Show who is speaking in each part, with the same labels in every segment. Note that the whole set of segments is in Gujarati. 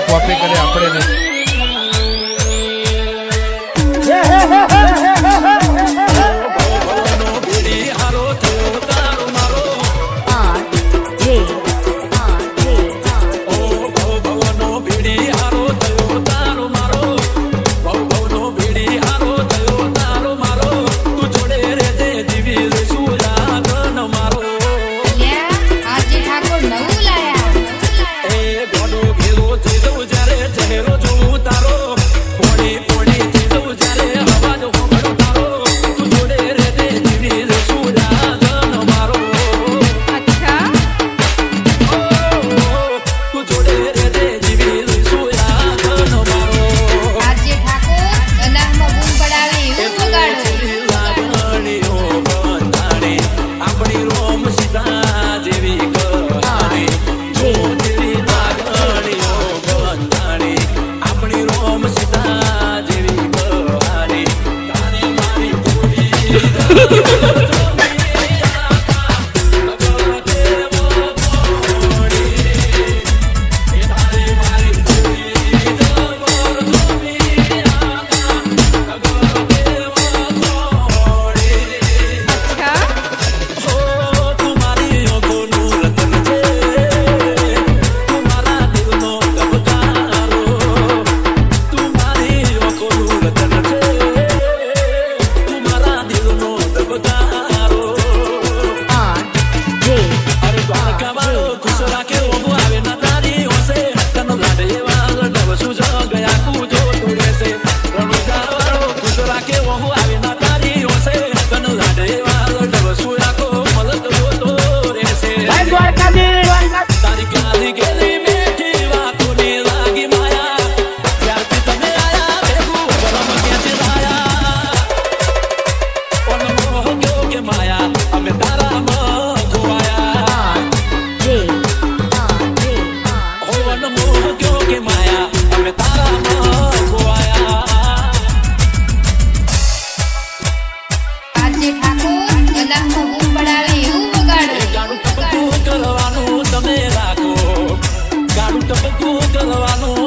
Speaker 1: કોપી કરે આપણે નહીં.
Speaker 2: Ha ha ha
Speaker 3: ha! જે ઠાકોર કલાકમાં બૂમ પડાવે એવું વગાડો
Speaker 4: ગાડું ટપકું કરવાનું તમે રાખો કરવાનું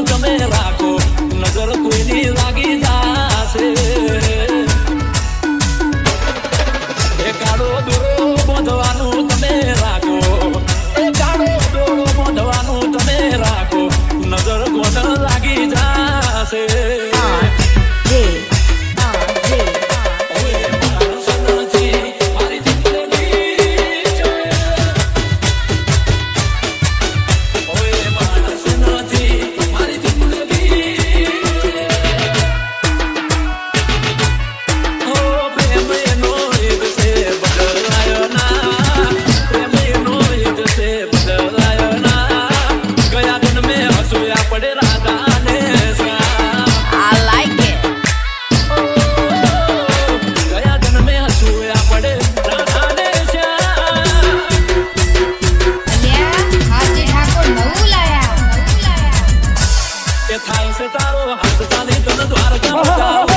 Speaker 4: તારો હાથ તાલી તન દ્વારકા